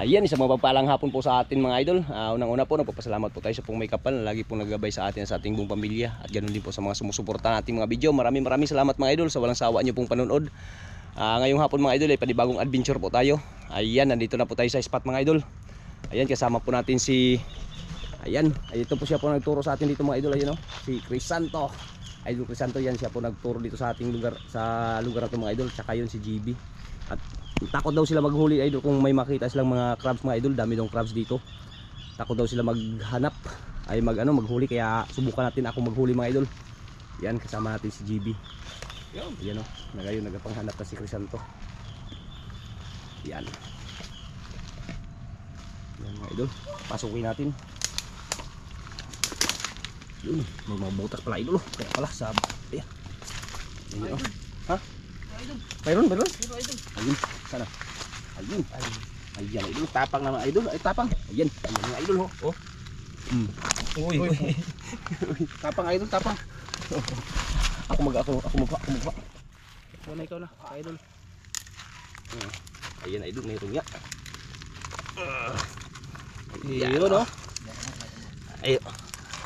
Ayan, isang mapagpalang hapon po sa atin mga idol. Ah, Unang-una po, nagpapasalamat po tayo sa pong may kapal na lagi pong naggabay sa atin sa ating buong pamilya. At ganoon din po sa mga sumusuporta nating mga video. Maraming maraming salamat mga idol sa walang sawa niyo pong panonood. Ah, ngayong hapon mga idol ay panibagong adventure po tayo. Ayan, nandito na po tayo sa spot mga idol. Ayan, kasama po natin si... Ayan, ay ito po siya po nagturo sa atin dito mga idol. Ayan o, si Crisanto. Idol Crisanto yan, siya po nagturo dito sa ating lugar, sa lugar na to mga idol. Tsaka yun si GB. At takot daw sila maghuli idol kung may makita silang mga crabs mga idol. Dami daw crabs dito. Takot daw sila maghanap. Ay mag ano maghuli. Kaya subukan natin ako maghuli mga idol. Yan kasama natin si GB yan o na ngayon nagapanghanap na si Crisanto. Yan. Yan mga idol. Pasukin natin. Yun may mga butas pala idol oh. kaya pala sa ayan. Yan oh. ha mayroon mayroon ayun sana ayun ayan idol tapang naman idol ay tapang ayan ayan mga idol ho oh mm. uy uy tapang idol tapang ako mag ako ako magpa ako magpa wala ikaw na idol Hmm. ayan idol mayroon nga Ah. ayan oh. ayun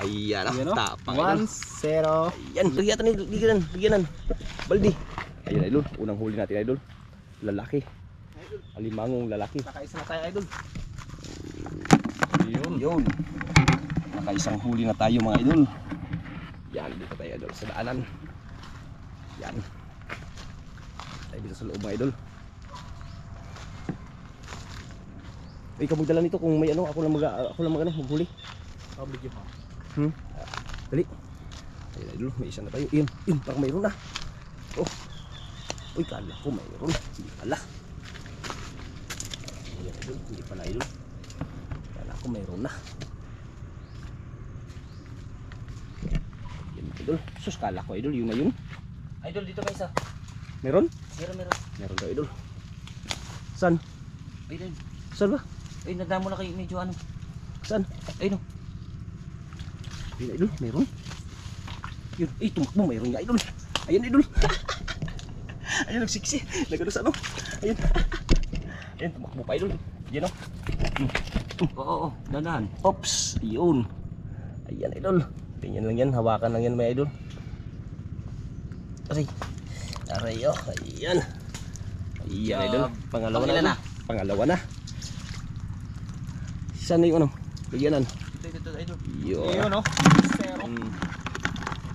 ayan Ayan, oh. oh. tapang idol 1-0. Ayan, bigyan ni bigyan, bigyan. Baldi. Ayan idol, unang huli natin idol. Lalaki. Alimangong lalaki. Nakaisa na tayo, idol. Yun. Yun. Nakaisang huli na tayo mga idol. Yan, dito tayo idol sa daanan. Yan. Tayo dito sa loob mga idol. Ay, ikaw magdala nito kung may ano, ako lang mag ako lang mag ano, maghuli. Oh, bigyan mo. Hmm? Dali. Ayun idol, may isa na tayo. Yun, yun, parang mayroon na. Oh. Uy, kala ko mayroon. Hindi pala. Ayun idol, hindi pala idol. Kala ko mayroon na. Yun idol. Sus, kala ko idol, yun na yun. Idol, dito may isa. Meron? Meron, meron. Meron daw idol. San? Ayun, Saan ba? ay nadamo na kayo medyo ano. Saan? Ayun, oh. Yun idol, meron. Yun, ay tumakbo, meron nga idol. Ayan idol. Ayun, nagsiksi. Nagano sa ano. Ayun. Ayun, tumakbo pa idol. Yan o. Oo, oo, oo. Danaan. Ops, yun. Ayan idol. Tingnan lang yan, hawakan lang yan may idol. Aray. Aray oh, ayan. Ayan Yup. idol. Pangalawa na. idol. Pangalawa na. Saan na yung ano? Bigyanan. Dito, dito, idol. Yun. oh. Zero. Hmm.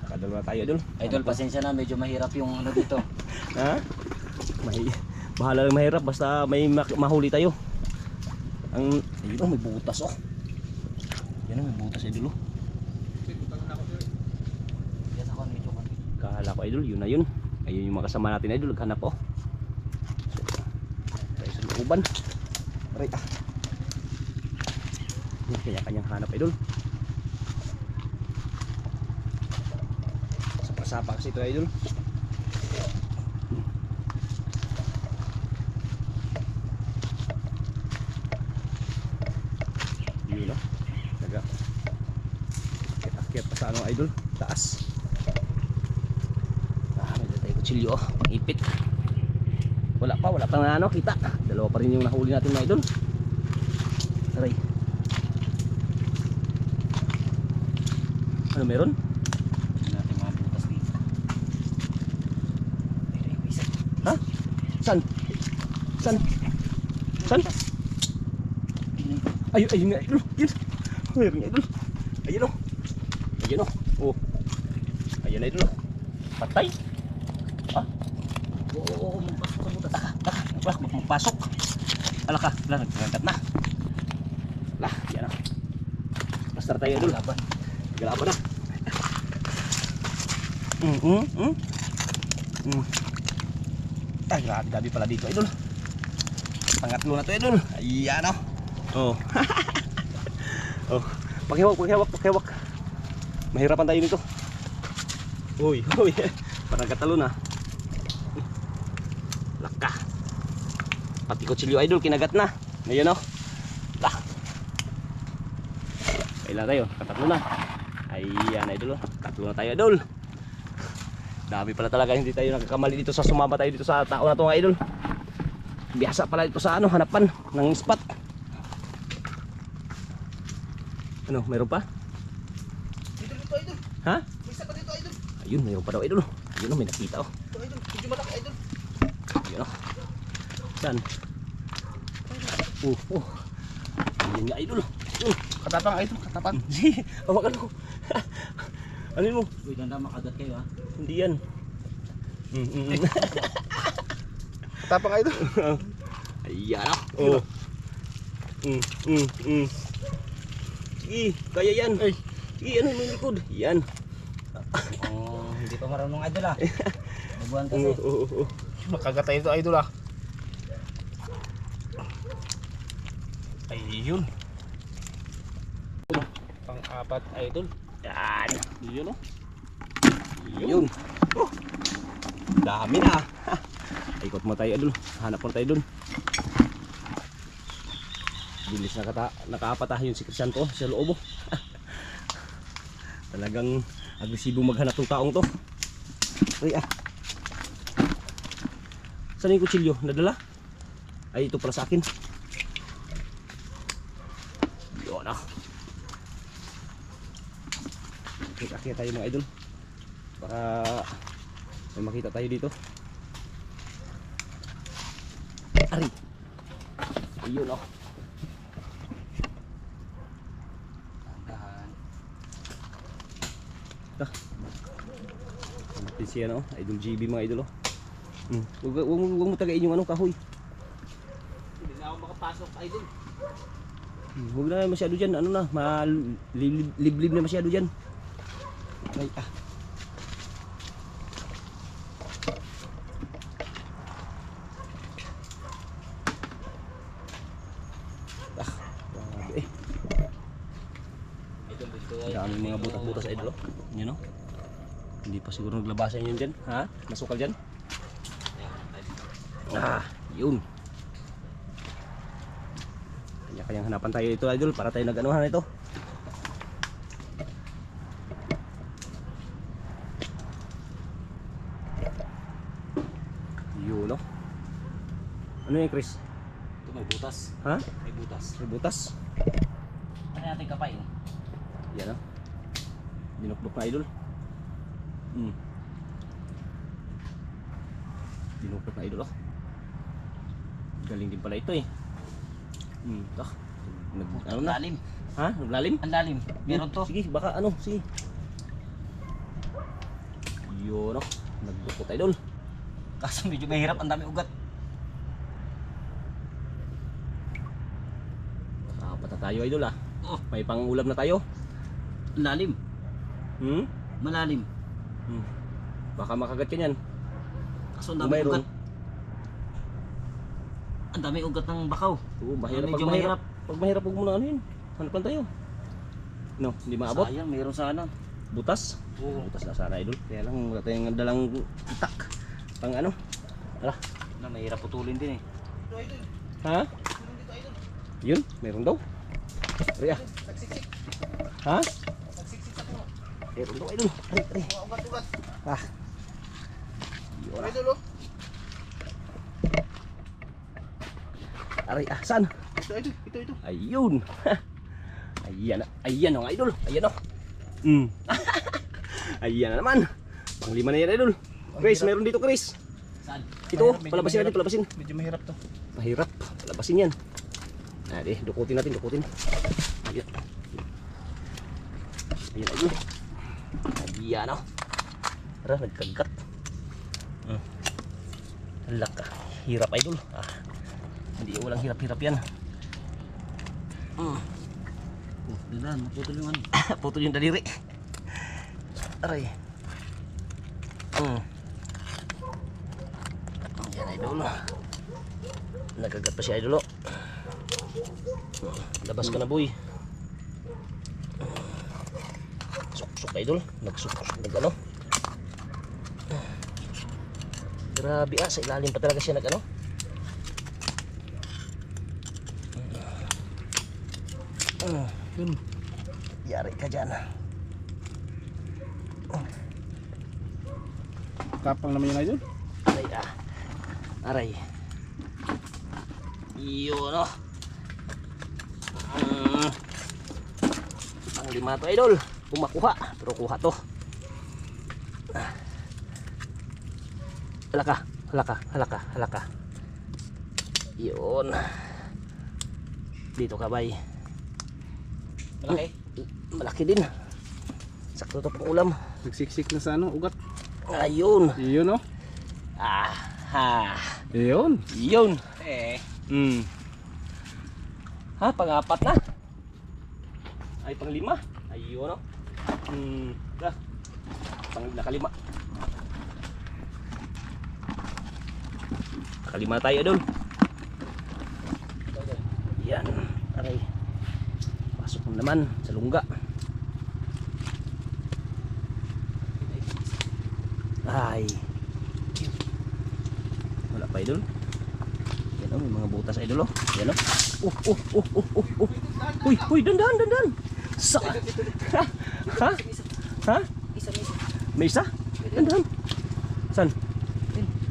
Nakadalawa tayo idol. Idol, pasensya na. Medyo mahirap yung ano dito. Ha? May, bahala lang mahirap basta may mahuli tayo. Ang ayun oh, may butas oh. Yan oh, may butas idol oh. Kan. Kahala ko idol, yun na yun. Ayun yung mga natin idol, naghanap oh. Tayo sa looban. Aray ah. Yung kanya-kanyang hanap idol. Sapa-sapa kasi ito idol. Yun oh. Naga. Akit-akit pa sa ano idol, taas. Ah, may tayo kutsilyo oh, ipit. Wala pa, wala pa na ano, kita. Dalawa pa rin yung nahuli natin mga idol. Aray. Ano meron? Natin mga butas dito. Ha? San? San? San? Ayun, Ayun, ayun nga idol. Yun. Meron nga idol. Ayun oh. Ayun oh. Oh. Ayun idol oh. Patay. Ah. Oo, oo, oo, magpasok sa butas. Taka, taka. Magpasok, magpasok. Ala ka, ala, nagkagat na. Lah, yan ah. Basta tayo idol. Laban. Galaban na. Mm, mm, mm. Mm. Ay, grabe dabi pala dito, idol. Pangatlo na to, idol. Ayan, oh. Oh. oh. Pakiwak, pakiwak, pakiwak. Mahirapan tayo nito. Uy, uy. Parang katalo na. Laka. Pati kutsilyo, idol, kinagat na. Ayan, oh. Lah. Kailan tayo? Katatlo na. Ayan idol. oh. Tatlo na tayo idol. Dami pala talaga hindi tayo nagkakamali dito sa sumama tayo dito sa tao na to nga idol. Biyasa pala dito sa ano hanapan ng spot. Ano, mayroon pa? Idol, ito, idol. Ha? May isa pa dito, idol. Ayun, mayroon pa daw idol. Ayun, oh, may nakita oh. Idol. Medyo malaki, idol. Ayun oh. Saan? Oh, oh. Ayun nga idol. Oh. Katapang, idol. Katapang. Hawakan mo. ano mo? Uy, ganda makagat kayo, ha? Hindi yan. Mm, mm, mm. Katapang, idol. Ayan ah. Oh. Mm, mm, mm. Sige, kaya yan. Ay. Sige, ano yung likod? Yan. Marunong, idol, ha? Nabuhan kasi. oh, oh, oh. Makagatay ito, idol, ha? Ayun. Pang-apat, idol. Yan. Yun, oh. Yun. Oh. Dami na. Ikot mo tayo dun. Hanap mo tayo dun. Bilis na kata, nakaapat ah, yun si Crisanto sa loob. oh. Talagang agresibo maghanap ng taong to. Ay ah. Saan yung kutsilyo? Nadala? Ay ito para sa akin. Yun ah. Kaya tayo mga idol para may makita tayo dito ari ayun oh Hanapin siya no idol GB mga idol oh hmm. huwag, huwag, mo- huwag mo tagain yung ano kahoy Hindi na ako makapasok, idol. Hmm, huwag na masyado dyan ano na maliblib na masyado dyan ay ah ah grabe eh Idol, dito, Ang daming mga butas-butas idol. oh. Yun oh. Hindi pa siguro naglabasan yun dyan. Ha? Masukal dyan? Ah, yun. Kanya-kanyang hanapan tayo ito idol para tayo nag-anuhan ito. Yun oh. Ano yan Chris? Ito may butas. Ha? May butas. May butas? Ano natin kapain? Yan oh. Dinukdok na idol. Hmm. Dinukdok na idol oh. Galing din pala ito eh. Hmm. Ah. Nag, ano na? lalim. Ha? Naglalim? Ang lalim. Meron to. Sige, baka ano, sige. Yun oh. Nagdukot idol. Kaso medyo mahirap. Ang dami ugat. Apat na tayo idol ah. Oh, May pangulam na tayo. lalim. Hmm? Malalim. Hmm. Baka makagat ka niyan. Kaso ang dami mayroon. ugat. Ang dami ugat ng bakaw. Oo, mahirap. Medyo Pag mahirap, mahirap. pag mahirap huwag mo na ano yun. Hanap lang tayo. No, hindi maabot. Sayang, meron sana. Butas. Oo. Butas na sana idol. Kaya lang wala tayong dalang itak. Pang ano? Ala. Na, mahirap putulin din eh. Ha? Yun, meron daw. Ari ah. Ha? Meron daw idol. Ari, ari. Ah. Yun ah. Ari ah, saan? Ito, ito, ito, ito. Ayun. Ayan, ayan ang idol. Ayan oh. Mm. ayan na naman. Panglima na yan idol. Chris, meron dito Chris. Saan? Ito, Mahirap, palabasin natin, mahirap. palabasin. Medyo mahirap to. Mahirap. Palabasin yan. Ah, di, dukutin natin, dukutin. Ayan. Ayan, idol. Ayan oh. Tara, nagkagat. Mm. Halak ka. Hirap idol. Ah. Hindi, walang hirap-hirap yan. Mm. Oh, dilan, naputol yung ano. Putol yung daliri. Aray. Hmm. Yan idol. Nagagat pa si idol. oh. Labas ka na boy. Suksok idol. Nagsuksok nag ano. Grabe ah, sa ilalim pa talaga siya nag ano. Ah, Yun. yari ka dyan. Kapang naman yun, idol. Aray ah. Aray. Yun oh. Mm. Ang lima to idol. Kung makuha. Pero kuha to. Halaka. Halaka. Halaka. Halaka. Yun. Dito ka bay. Malaki. Malaki din. Sakto to pang ulam. Nagsiksik na sa ano, ugat. Ayun. Iyon oh. Ah. Ha. Iyon. Yun. Eh. Hmm. Ha, pang-apat na. Ay, pang-lima. Ayun, no? Hmm. Ah. Pang nakalima. Nakalima na tayo doon. Yan. Aray. Pasok mo naman sa lungga. Ay. Wala pa idol. Yan oh, may mga butas idol oh. Yan oh. Uh, uh, uh, uh, uh, uh. Uy, uy, dandan, dandan. Sa. Ha? Ha? Isa isa. May isa? Dandan. San?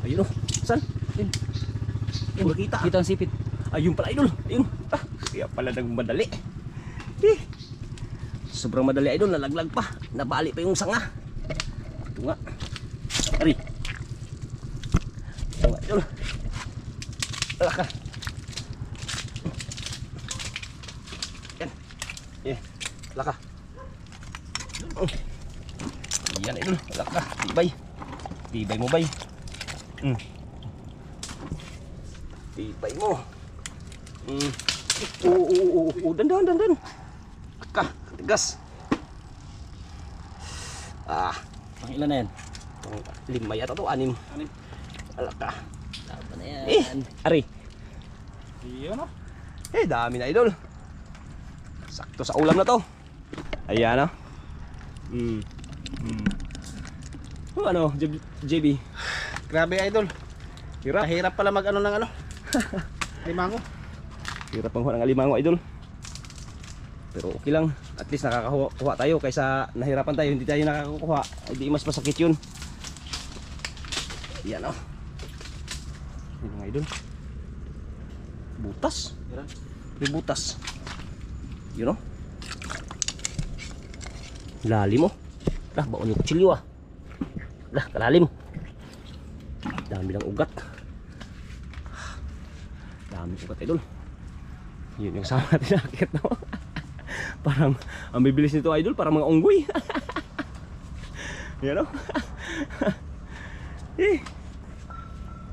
Ayun oh. San? Eh, makita. Kita ang sipit. Ayun pala idol. Ayun. Ah, kaya pala nagmadali. Eh. Sobrang madali idol, nalaglag pa. Nabali pa yung sanga. Ito nga. Ari. Ito nga idol. Alaka. Yan. Eh. Alaka. Yan idol. Alaka. Tibay. Tibay mo bay. Mm. Tibay mo. Mm. Oo, oo, oo, oo. Dandan, dandan. Ka, tigas. Ah, Pang ilan na yan? itong lima yata to, anim. Anim. Alaka. Tama na yan. Eh, ari. Iyon oh. Eh, dami na idol. Sakto sa ulam na to. Ayan ah. Mm. Mm. Ano, JB? Grabe idol. Hirap. Mahirap pala mag ano ng ano. Limango. Hirap ang ng alimango idol. Pero okay lang. At least nakakakuha kuha tayo kaysa nahirapan tayo. Hindi tayo nakakakuha. Ay di mas masakit yun. Yan o. Oh. Yan mga idol. Butas. May butas. Yun o. Oh. Lalim mo. Lah, baon yung kutsilyo ah. Lah, kalalim. Dami ng ugat. Dami ugat idol. Yun yung sama natin nakakit no. parang ang bibilis nito idol, parang mga unggoy. Yan o. eh.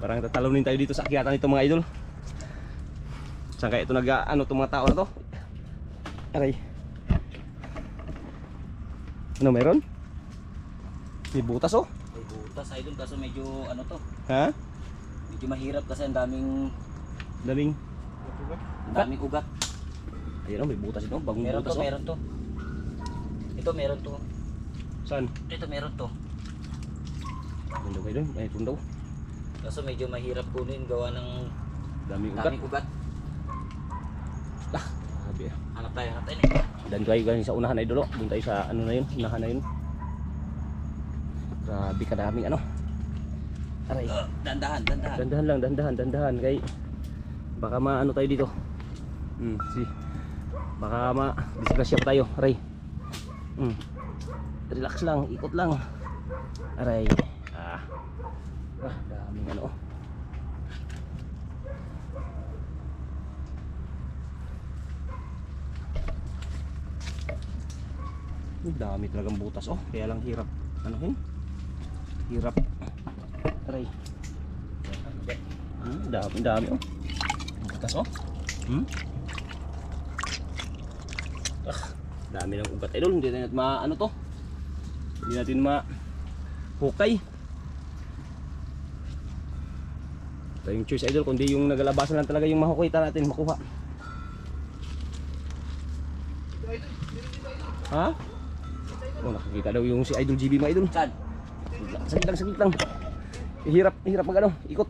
Parang tatalunin tayo dito sa akyatan nito mga idol. Saan kaya ito nag ano itong mga tao na to? Aray. Ano meron? May butas oh. Butas idol kaso medyo ano to. Ha? Medyo mahirap kasi ang daming Daming. ang daming ugat. Ayun oh, may butas ito. Bagong Meron butas to, oh. meron to. Ito meron to. Saan? Ito meron to. Ano ba idol? May pundaw. Kaso medyo mahirap kunin gawa ng Daming ugat. daming ugat. Sabi ah. Hanap tayo, hanap tayo. Dan tayo galing sa unahan ay dulo. Doon tayo sa ano na yun, unahan na yun. Grabe kadaming ano. Aray. Uh, dandahan, dandahan. Dandahan lang, dandahan, dandahan kay baka maano tayo dito. Hmm, si baka ma disgrasya tayo, aray. Hmm. Relax lang, ikot lang. Aray. Ah. Ah, daming ano. Ang dami talagang butas oh, kaya lang hirap. Ano hin? Hirap. Aray. Hmm, dami, dami oh. Butas oh. Hmm? Ah, dami ng ugat idol, hindi natin ma ano to. Hindi natin ma hukay. Ito yung choice idol, kundi yung nagalabasan lang talaga yung mahukita natin makuha. Ha? Oh, nakikita daw yung si Idol GB mga idol. Saan? Saglit lang, saglit lang. Hirap, hirap mag ano, ikot.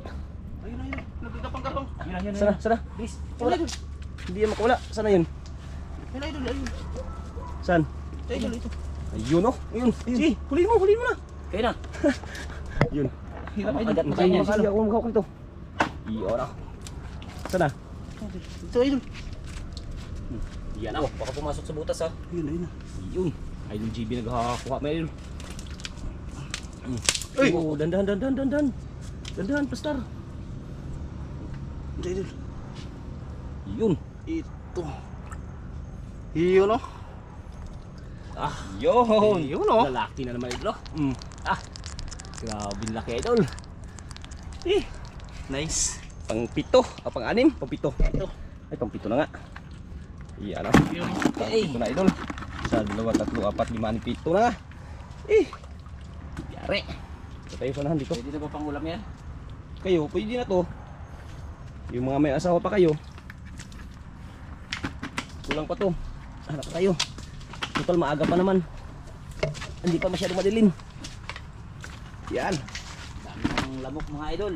Ayun ayun. Nagkakapang kapang. Yun, yun, Sana, sana. Please. Wala. Hindi yan makawala. Sana yun. Ayun idol ayun. Saan? Idol ito. Ayun oh. Ayun. Sige, huliin mo, huliin mo na. Kayo na. Yun. Hirap idol. Masaya kayo. masaya ako maghawak nito. Iyo na. Sana? Ito idol. Yan ah. baka pumasok sa butas ha. Ayun, ayun. Yun. Idol GB naghahakuha mga idol. Uy! Oh, dandan, dandan, dandan. Dandan, pastar. Hindi, idol. Yun. Ito. Iyon oh. Ah, Yun! yun oh. Lalaki na naman oh. Mm. Ah, grabe laki idol. Eh, Nice. pang pito, ah, pang anim, pang pito. Ito. Ay, pang pito na nga. Iyan. Iyon. Pang pito na idol. Isa, dalawa, tatlo, apat, lima, anim, pito na. Eh, Ito tayo sanahan dito. Pwede na ba pang ulam yan? Kayo, pwede na to. Yung mga may asawa pa kayo. Kulang pa to. Hanap tayo. Total maaga pa naman. Hindi pa masyadong madilim. Yan. Dami ng lamok mga idol.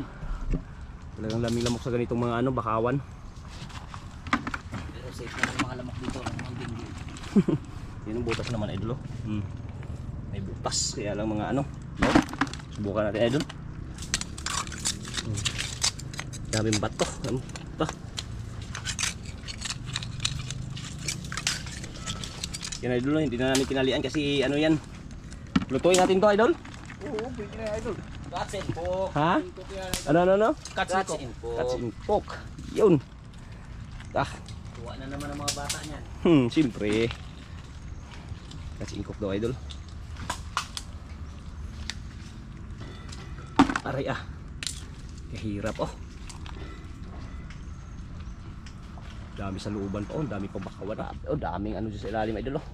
Talagang lamig-lamok sa ganitong mga ano, bakawan. Pero safe na mga lamok dito. Ang mga dinggi. Yan ang butas naman idol. oh. Hmm. May butas. Kaya lang mga ano. No? Subukan natin idol. Hmm. Daming bato. Ano? Ito. Yan idol, hindi na namin kinalian kasi ano yan. Lutuin natin to idol. Oo, pwede na idol. Cuts and pork. Ha? Ano ano ano? Cuts and pork. Cuts in pork. Yun. Ah, Tuwa na naman ang mga bata niyan. hmm, siyempre. Cuts in pork daw idol. Aray ah. Kahirap oh. Dami sa looban pa oh, dami pa bakawan. Oh, daming ano sa ilalim idol oh.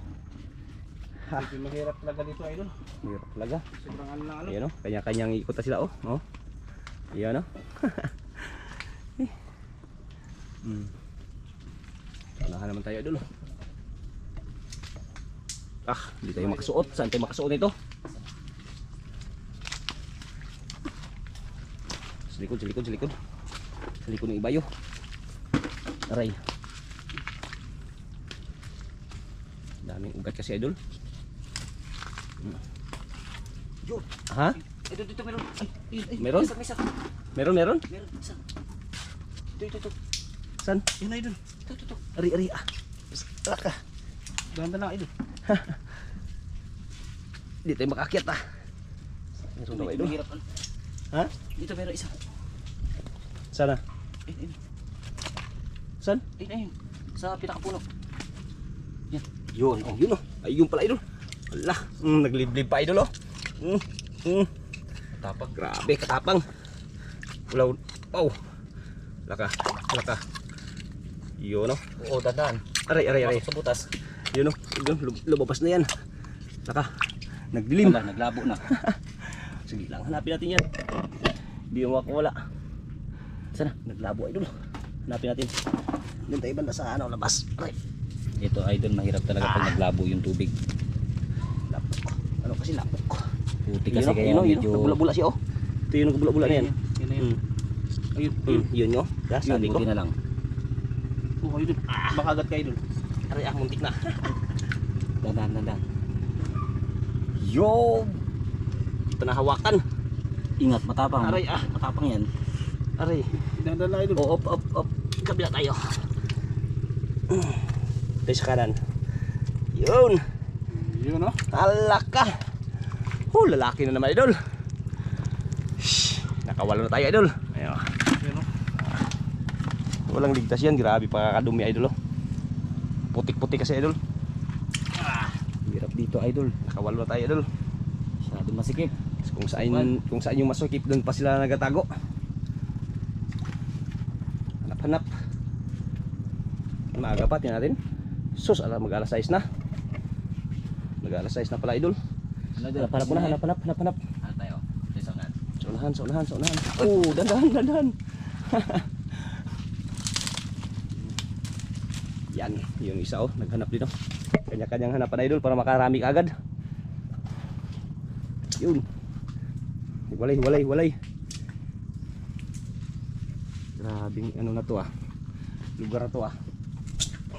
Ha, Medyo mahirap talaga dito idol. hirap talaga. Sobrang ano na ano. Ayan o, kanya-kanyang ikot na sila oh. oh. Ayan o. Eh. hmm. Unahan naman tayo idol. Ah, hindi tayo makasuot. Saan tayo makasuot nito? Likod, sa likod, sa likod. Sa likod ng ibayo. Aray. Daming ugat kasi idol. Yun. Ha? Ito, dito meron. Ay, ayun, ay, Meron? Isa, isa. Meron, meron? Meron, isa. Ito, ito, ito. Saan? Yun idol. Ito, ito, ito. Ari, ari, ah. Laka. Ganda lang idol. Hindi tayo makakyat ah. Meron daw idol. ano. Ha? Dito meron isa. Sana? Ayun, ayun. Saan? Ayun, ayun. Sa pinakapuno. Yun, oh, yun oh. Ay, yun pala idol. Ala, mm, nagliblib pa idol oh. Mm, mm. Katapang, grabe, katapang. Ulaw, oh. Laka, laka. Yun oh. Oo, dadaan. Aray, aray, aray. Pasok sa butas. Yun oh, yun, lum- lumabas na yan. Laka, nagdilim. Wala, naglabo na. Sige lang, hanapin natin yan. Hindi yung makawala. Sana, naglabo idol. Hanapin natin. Doon tayo banda sa ano, labas. Aray, Ito, idol, mahirap talaga pag naglabo yung tubig. lapok. Ano kasi lapok? Puti Yun kasi oh, kaya yun oh, yun medyo... oh, nagbula-bula siya oh. Ito yung nagbula-bula na yan. Yun yun. Hmm. Ayun. Hmm, yun oh. Kaya Yun, sabi ko. buti na lang. Oo, idol. Baka agad ka idol. Aray ah, muntik na. Dadaan, dadaan. Yo! Ito na hawakan. Ingat, matapang. Aray ah, Matapang yan. aray. Ganda lang idol. Oh, up, up, up. Kabila tayo. Tayo sa kanan. Yun. Yun oh. Alaka. Oh, lalaki na naman idol. Shhh, nakawalo na tayo idol. Ayun. Yun oh. Walang ligtas yan. Grabe pakakadumi idol. Oh. Putik-putik kasi idol. Hirap dito, idol. Nakawalo na tayo idol. Masyado masikip. Kung saan, kung saan yung masukip doon pa sila nagatago. Maaga pa, tingnan natin. Sus, alam mag alas 6 na. Mag alas 6 na pala idol. Idol? Hanap-hanap muna, hanap-hanap, hanap-hanap. Ano tayo? Sa unahan, sa unahan, sa unahan. Oh, dandan, dandan. Yan, yung isa oh, naghanap din oh. Kanya-kanyang hanapan idol para makarami ka agad. Yun. Walay, walay, walay. Grabing ano na to ah. Lugar na to ah.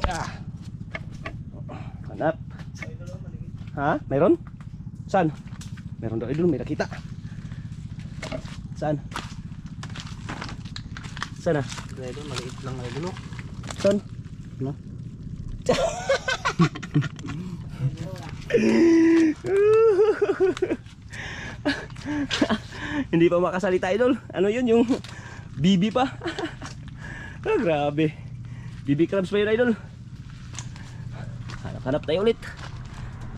Ah. Hanap. Ha? Meron? Saan? Meron daw idol, may nakita. Saan? Saan ah? Idol, maliit lang idol. Saan? No? Hindi pa makasalita idol. Ano yun yung bibi pa? ah, grabe. Bibi crabs pa yun idol. Hanap-hanap tayo ulit.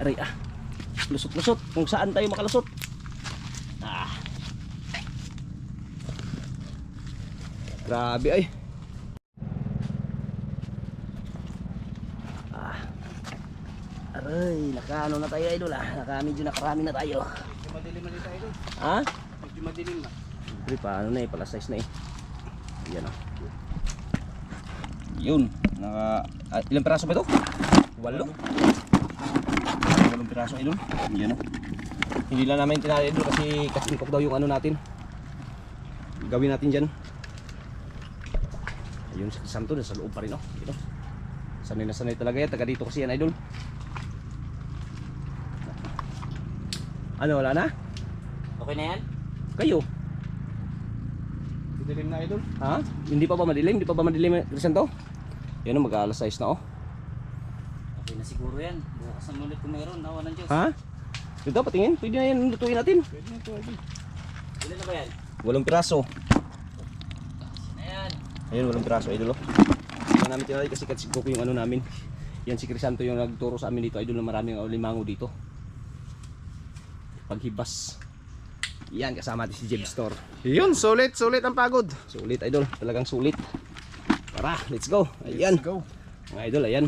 Aray ah. Lusot-lusot. Kung saan tayo makalusot. Ah. Grabe ay. Ah. Aray, naka ano na tayo idol ah. Naka medyo nakarami na tayo. Medyo madilim na dito idol. Ha? Medyo madilim na. Pre, paano na eh, pala size na eh. Yan o. Yun. Naka, ah, ilang piraso ba ito? Walo. Walong piraso idol. Yan o. Hindi lang namin tinali idol kasi katingkok daw yung ano natin. Gawin natin dyan. Ayun sa santo na sa loob pa rin o. Ito. Sanay na sanay talaga yan. Taga dito kasi yan idol. Ano, wala na? Okay na yan? Kayo? Madilim na idol. Ha? Hindi pa ba madilim? Hindi pa ba madilim, Crisanto? Yan o, mag-alas size na oh. Siguro yan. Bukas na ulit kung mayroon. Nawa ng Diyos. Ha? Ito, patingin. Pwede na yan. Lutuin natin. Pwede na ito. Ilan na ba yan? Walong piraso. Na yan. Ayun, walong piraso, idol oh. Hindi na namin tinali kasi katsigko ko yung ano namin. Yan si Crisanto yung nagturo sa amin dito, idol, na maraming limango dito. Paghibas. Yan, kasama natin si Jeb Store. Yun, sulit, sulit ang pagod. Sulit, idol. Talagang sulit. Tara, let's go. Ayan. Go. Mga idol, ayan.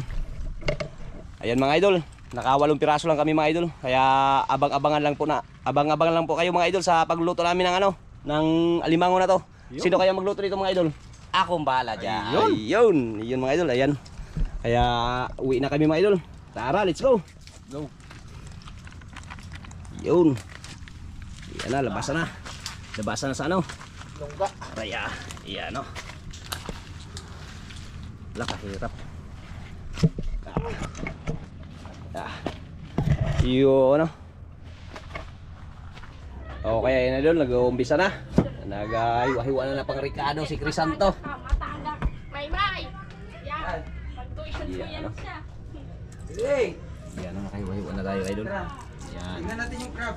Ayan mga idol. Nakawalong piraso lang kami mga idol. Kaya abang-abangan lang po na. Abang-abangan lang po kayo mga idol sa pagluto namin ng ano, ng alimango na to. Yun. Sino kaya magluto dito mga idol? Akong bahala dyan. Ayun. Ayun, Ayun, mga idol, ayan. Kaya uwi na kami mga idol. Tara, let's go. Go. Yun. Yan na, labasan na. Labasan na sa ano? Longga. Raya. Yan o. Wala kahirap. Ah. Ah. Yun ano. Okay, ayun na doon. Nag-uumpisa na. Nag-hiwa na na pang Ricardo si Crisanto. Matanda. May may. Yan. Pag-tuition ko Yan, ano? siya. Yan na, nakahiwa-hiwa na tayo idol. Yan. Tingnan natin yung crab.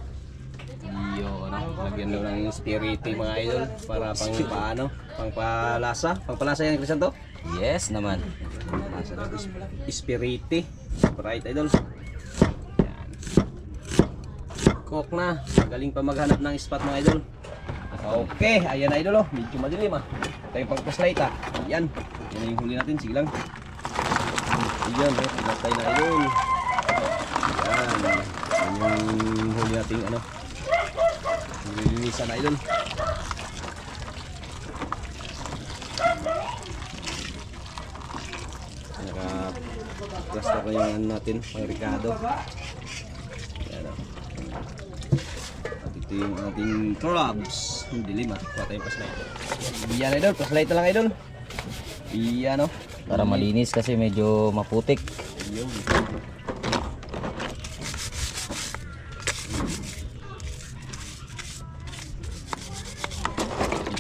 Yun, ano, lagyan daw ng spiriti mga idol para pang paano, pang palasa. Pang palasa yan, Crisanto? Yes naman. Palasa ng is- spiriti. Sprite idol. Yan. Cook na. Magaling pa maghanap ng spot mga idol. Okay, ayan na idol oh. Medyo madilim ah. Ito yung pang flashlight ah. Ayan. Yan yung huli natin. Sige lang. Ayan, oh. Pinatay na idol. Ayan. Yan yung huli natin ano. Nililinisan na idol. Naka plaster na yung ano natin, pang Ricardo. Ayan o. At ito yung ating crabs. Hindi lima. Kuha tayong flashlight. Iyan idol, flashlight na lang idol. Iyan o. Para malinis kasi medyo maputik. Yun.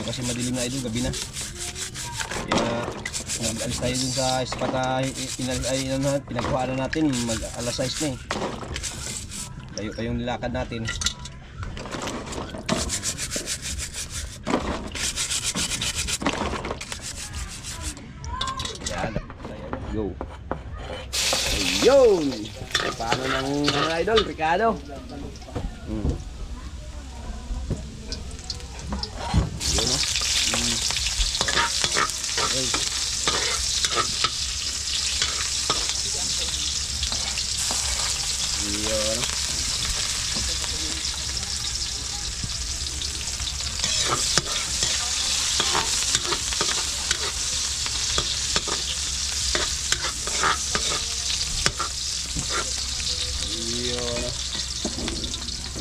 Kasi madilim na idol, gabi na. Nag-alis tayo dun sa ay, ano, na- pinagkuhaan na natin, mag alas 6 na eh. Layo pa yung nilakad natin. Yan. Go. Ayun! Paano ng idol, Ricardo? Hmm. Yun o. Hmm. Ay. Yun o.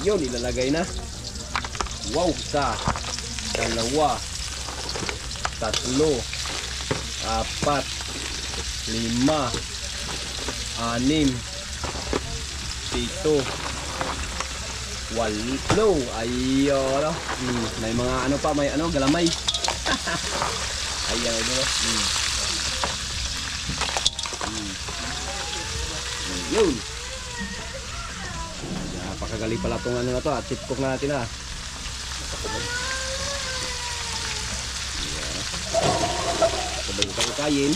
Yun. Yun, ilalagay na. Wow, isa, dalawa, tatlo, apat, lima, anim, pito, walo. Ayun. Hmm, may mga ano pa, may ano, galamay. Ayan, ito. Hmm. Hmm. Yun. Napakagaling pala itong ano na to. At chip cook na natin ah. Sabay ko kain.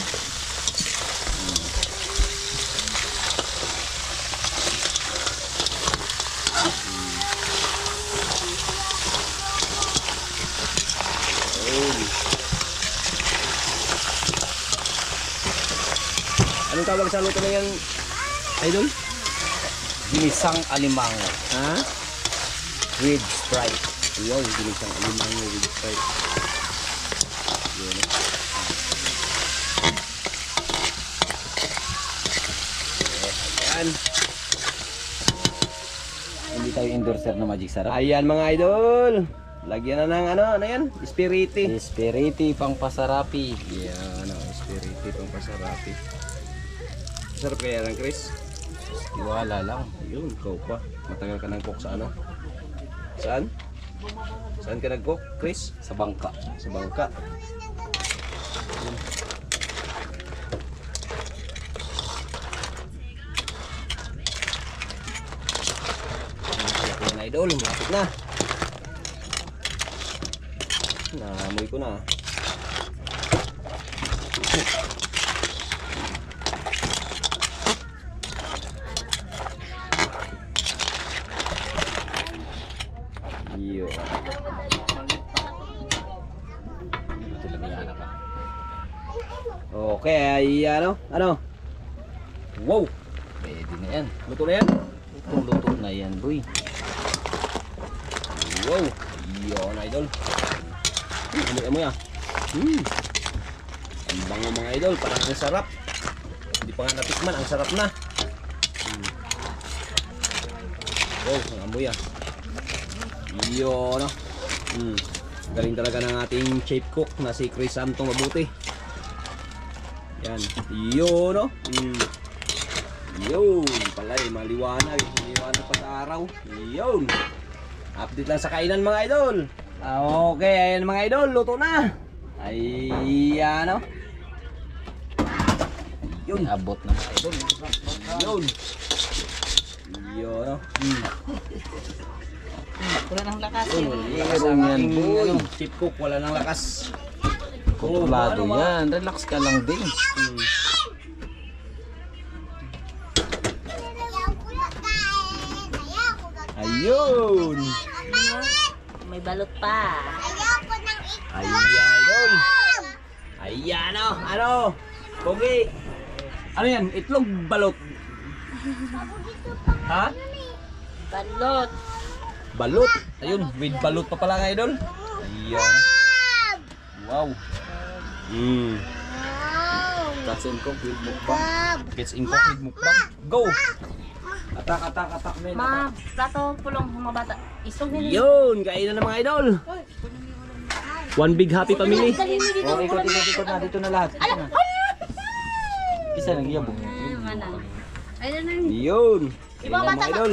Ayun. Anong tawag sa luto na yan, Idol? Ginisang alimango Ha? with Sprite. Wow, ginisang alimango with Sprite. Yun. Ayan. Hindi tayo endorser na Magic Sarap. Ayan mga idol. Lagyan na ng ano, ano yan? Spiriti. Espiriti pang pasarapi. Yan, ano, spiriti pang pasarapi. Sarap kaya lang, Chris? Iwala lang. Yun, ikaw pa. Matagal ka nang cook sa ano? Saan? Saan ka nag-cook, Chris? Sa bangka. Sa bangka. Na idol, malapit na. Naamoy ko na. Yun. Ito lang yan ka. Okay, ay ano? Ano? Wow! Pwede na yan. Luto na yan? Luto na yan, boy. Wow! Yun, idol. Amoy, amoy ah. Hmm. Ang bango mga idol, parang ang sarap. Hindi pa nga natikman, ang sarap na. Hmm. Wow, ang amoy ah. Yun ah. Hmm. Galing talaga ng ating chef cook na si Chris Santong Mabuti. Yan. Yun oh. Hmm. Yun. Palay, maliwanag. Maliwanag pa sa araw. Yun. Update lang sa kainan mga idol. Okay, ayan mga idol, luto na. Ayan oh. Yun. Abot na mga idol. Yun. Yun oh. Mm. Wala ng lakas. Yun, lakas Meron ang yan, aking boy. ano, chip cook, wala nang lakas. Kontrolado ano, mga- yan. Relax ka lang din. Mm. Ayun. May balot pa. Ayan idol. Ayan oh, ano? Pogi. Ano yan? Itlog balot. Ha? Balot. Balot. Ayun, with balot pa pala nga idol. Ayan. Wow. Mm. Kasin ko with mukbang. Gets in cook with mukbang. Go. Atak, atak, atak, men. Ma, plato pulong mga bata. Isong nila. Yun, kainan ng mga idol. One big happy family. Oh, ikot, ikot, ikot na. Dito na lahat. Dito na. Isa lang yabong. Ayun na. Yun. Kainan ng mga idol.